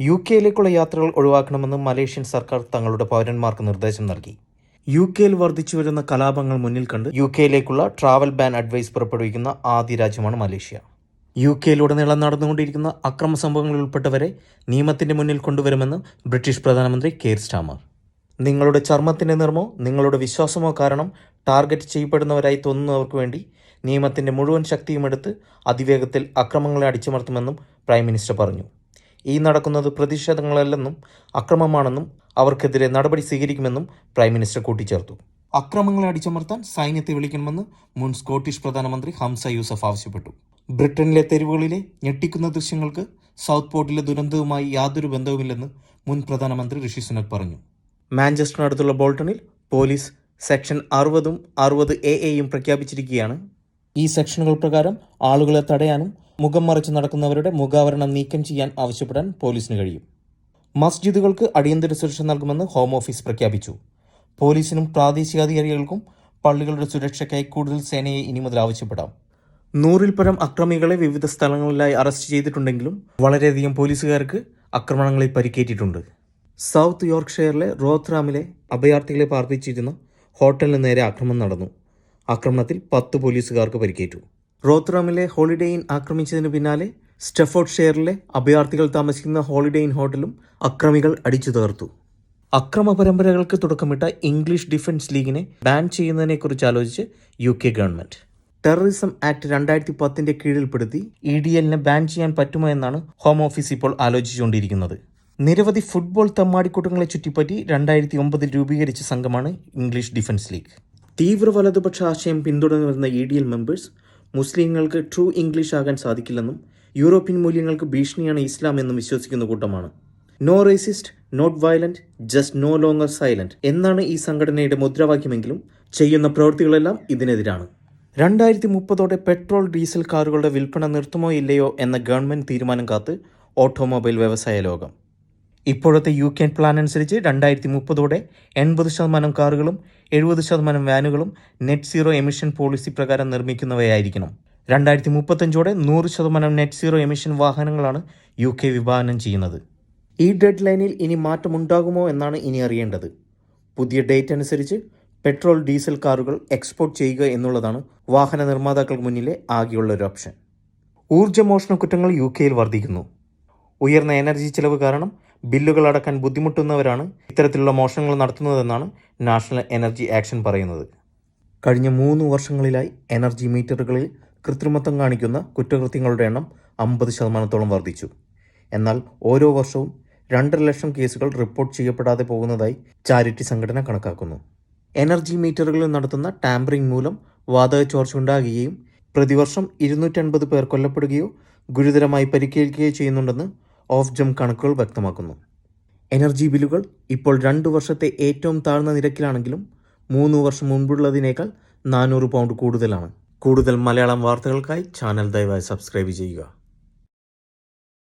U കെയിലേക്കുള്ള യാത്രകൾ ഒഴിവാക്കണമെന്ന് Malaysian സർക്കാർ തങ്ങളുടെ പൗരന്മാർക്ക് നിർദ്ദേശം നൽകി. യു കെയിൽ വർദ്ധിച്ചു വരുന്ന കലാപങ്ങൾ മുന്നിൽ കണ്ട് യു കെയിലേക്കുള്ള ട്രാവൽ ബാൻ അഡ്വൈസ് പുറപ്പെടുവിക്കുന്ന ആദ്യ രാജ്യമാണ് മലേഷ്യ. യു കെയിലുടനീളം നടന്നുകൊണ്ടിരിക്കുന്ന അക്രമ സംഭവങ്ങളിൽ ഉൾപ്പെട്ടവരെ നിയമത്തിന്റെ മുന്നിൽ കൊണ്ടുവരുമെന്ന് ബ്രിട്ടീഷ് പ്രധാനമന്ത്രി കെയർ സ്റ്റാമർ. നിങ്ങളുടെ ചർമ്മത്തിന്റെ നിറമോ നിങ്ങളുടെ വിശ്വാസമോ കാരണം ടാർഗറ്റ് ചെയ്യപ്പെടുന്നവരായി തോന്നുന്നവർക്ക് വേണ്ടി നിയമത്തിന്റെ മുഴുവൻ ശക്തിയും എടുത്ത് അതിവേഗത്തിൽ അക്രമങ്ങളെ അടിച്ചമർത്തുമെന്നും പ്രൈം മിനിസ്റ്റർ പറഞ്ഞു. ഈ നടക്കുന്നത് പ്രതിഷേധങ്ങളല്ലെന്നും അക്രമമാണെന്നും അവർക്കെതിരെ നടപടി സ്വീകരിക്കുമെന്നും പ്രൈം മിനിസ്റ്റർ കൂട്ടിച്ചേർത്തു. അക്രമങ്ങളെ അടിച്ചമർത്താൻ സൈന്യത്തെ വിളിക്കണമെന്ന് മുൻ സ്കോട്ടിഷ് പ്രധാനമന്ത്രി ഹംസ യൂസഫ് ആവശ്യപ്പെട്ടു. ബ്രിട്ടനിലെ തെരുവുകളിലെ ഞെട്ടിക്കുന്ന ദൃശ്യങ്ങൾക്ക് സൗത്ത് പോർട്ടിലെ ദുരന്തവുമായി യാതൊരു ബന്ധവുമില്ലെന്ന് മുൻ പ്രധാനമന്ത്രി ഋഷി സുനക് പറഞ്ഞു. മാഞ്ചസ്റ്ററിനടുത്തുള്ള ബോൾട്ടണിൽ പോലീസ് സെക്ഷൻ അറുപതും അറുപത് എ എയും പ്രഖ്യാപിച്ചിരിക്കുകയാണ്. ഈ സെക്ഷനുകൾ പ്രകാരം ആളുകളെ തടയാനും മുഖം മറിച്ച് നടക്കുന്നവരുടെ മുഖാവരണം നീക്കം ചെയ്യാൻ ആവശ്യപ്പെടാൻ പോലീസിന് കഴിയും. മസ്ജിദുകൾക്ക് അടിയന്തര സുരക്ഷ നൽകുമെന്ന് ഹോം ഓഫീസ് പ്രഖ്യാപിച്ചു. പോലീസിനും പ്രാദേശികാധികാരികൾക്കും പള്ളികളുടെ സുരക്ഷയ്ക്കായി കൂടുതൽ സേനയെ ഇനി മുതൽ ആവശ്യപ്പെടാം. നൂറിൽ പരം അക്രമികളെ വിവിധ സ്ഥലങ്ങളിലായി അറസ്റ്റ് ചെയ്തിട്ടുണ്ടെങ്കിലും വളരെയധികം പോലീസുകാർക്ക് ആക്രമണങ്ങളിൽ പരിക്കേറ്റിട്ടുണ്ട്. സൗത്ത് യോർക്ക്ഷയറിലെ റോത്രാമിലെ അഭയാർത്ഥികളെ പാർപ്പിച്ചിരുന്ന ഹോട്ടലിന് നേരെ ആക്രമണം നടന്നു. ആക്രമണത്തിൽ പത്ത് പോലീസുകാർക്ക് പരിക്കേറ്റു. റോത്ത്റാമിലെ ഹോളിഡേ ഇൻ ആക്രമിച്ചതിന് പിന്നാലെ സ്റ്റെഫോർഡ് ഷെയറിലെ അഭയാർത്ഥികൾ താമസിക്കുന്ന ഹോളിഡേ ഇൻ ഹോട്ടലും അക്രമികൾ അടിച്ചു തകർത്തു. അക്രമ പരമ്പരകൾക്ക് തുടക്കമിട്ട ഇംഗ്ലീഷ് ഡിഫൻസ് ലീഗിനെ ബാൻ ചെയ്യുന്നതിനെക്കുറിച്ച് ആലോചിച്ച് U K government. Terrorism act രണ്ടായിരത്തി പത്തിന്റെ കീഴിൽപ്പെടുത്തി ഇ ഡി എല്ലിനെ ബാൻ ചെയ്യാൻ പറ്റുമോ എന്നാണ് ഹോം ഓഫീസ് ഇപ്പോൾ ആലോചിച്ചുകൊണ്ടിരിക്കുന്നത്. നിരവധി ഫുട്ബോൾ തമ്മാടിക്കൂട്ടങ്ങളെ ചുറ്റിപ്പറ്റി രണ്ടായിരത്തി ഒമ്പതിൽ രൂപീകരിച്ച സംഘമാണ് ഇംഗ്ലീഷ് ഡിഫൻസ് ലീഗ്. തീവ്ര വലതുപക്ഷ ആശയം പിന്തുടർന്നു വരുന്ന ഇ ഡി എൽ മെമ്പേഴ്സ് മുസ്ലിങ്ങൾക്ക് ട്രൂ ഇംഗ്ലീഷ് ആകാൻ സാധിക്കില്ലെന്നും യൂറോപ്യൻ മൂല്യങ്ങൾക്ക് ഭീഷണിയാണ് ഇസ്ലാം എന്നും വിശ്വസിക്കുന്ന കൂട്ടമാണ്. No racist not violent just no longer silent എന്നാണ് ഈ സംഘടനയുടെ മുദ്രാവാക്യമെങ്കിലും ചെയ്യുന്ന പ്രവൃത്തികളെല്ലാം ഇതിനെതിരാണ്. രണ്ടായിരത്തി മുപ്പതോടെ പെട്രോൾ ഡീസൽ കാറുകളുടെ വിൽപ്പന നിർത്തുമോ ഇല്ലയോ എന്ന ഗവൺമെന്റ് തീരുമാനം കാത്ത് ഓട്ടോമൊബൈൽ വ്യവസായ ലോകം. ഇപ്പോഴത്തെ യു കെ പ്ലാൻ അനുസരിച്ച് രണ്ടായിരത്തി മുപ്പതോടെ എൺപത് ശതമാനം കാറുകളും എഴുപത് ശതമാനം വാനുകളും നെറ്റ് സീറോ എമിഷൻ പോളിസി പ്രകാരം നിർമ്മിക്കുന്നവയായിരിക്കണം. രണ്ടായിരത്തി മുപ്പത്തഞ്ചോടെ നൂറ് ശതമാനം നെറ്റ് സീറോ എമിഷൻ വാഹനങ്ങളാണ് യു കെ വിഭാവനം ചെയ്യുന്നത്. ഈ ഡെഡ് ലൈനിൽ ഇനി മാറ്റമുണ്ടാകുമോ എന്നാണ് ഇനി അറിയേണ്ടത്. പുതിയ ഡേറ്റ് അനുസരിച്ച് പെട്രോൾ ഡീസൽ കാറുകൾ എക്സ്പോർട്ട് ചെയ്യുക എന്നുള്ളതാണ് വാഹന നിർമ്മാതാക്കൾക്ക് മുന്നിലെ ആകെയുള്ള ഒരു ഓപ്ഷൻ. ഊർജമോഷണ കുറ്റങ്ങൾ യു കെയിൽ വർദ്ധിക്കുന്നു. ഉയർന്ന എനർജി ചെലവ് കാരണം ബില്ലുകൾ അടക്കാൻ ബുദ്ധിമുട്ടുന്നവരാണ് ഇത്തരത്തിലുള്ള മോഷണങ്ങൾ നടത്തുന്നതെന്നാണ് നാഷണൽ എനർജി ആക്ഷൻ പറയുന്നത്. കഴിഞ്ഞ മൂന്ന് വർഷങ്ങളിലായി എനർജി മീറ്ററുകളിൽ കൃത്രിമത്വം കാണിക്കുന്ന കുറ്റകൃത്യങ്ങളുടെ എണ്ണം അമ്പത് ശതമാനത്തോളം വർദ്ധിച്ചു. എന്നാൽ ഓരോ വർഷവും രണ്ടര ലക്ഷം കേസുകൾ റിപ്പോർട്ട് ചെയ്യപ്പെടാതെ പോകുന്നതായി ചാരിറ്റി സംഘടന കണക്കാക്കുന്നു. എനർജി മീറ്ററുകളിൽ നടത്തുന്ന ടാമ്പറിംഗ് മൂലം വാതക ചോർച്ച ഉണ്ടാകുകയും പ്രതിവർഷം ഇരുന്നൂറ്റൻപത് പേർ കൊല്ലപ്പെടുകയോ ഗുരുതരമായി പരിക്കേൽക്കുകയോ ചെയ്യുന്നുണ്ടെന്ന് ഓഫ് ജം കണക്കുകൾ വ്യക്തമാക്കുന്നു. എനർജി ബില്ലുകൾ ഇപ്പോൾ രണ്ട് വർഷത്തെ ഏറ്റവും താഴ്ന്ന നിരക്കിലാണെങ്കിലും മൂന്ന് വർഷം മുൻപുള്ളതിനേക്കാൾ നാനൂറ് പൗണ്ട് കൂടുതലാണ്. കൂടുതൽ മലയാളം വാർത്തകൾക്കായി ചാനൽ ദയവായി സബ്സ്ക്രൈബ് ചെയ്യുക.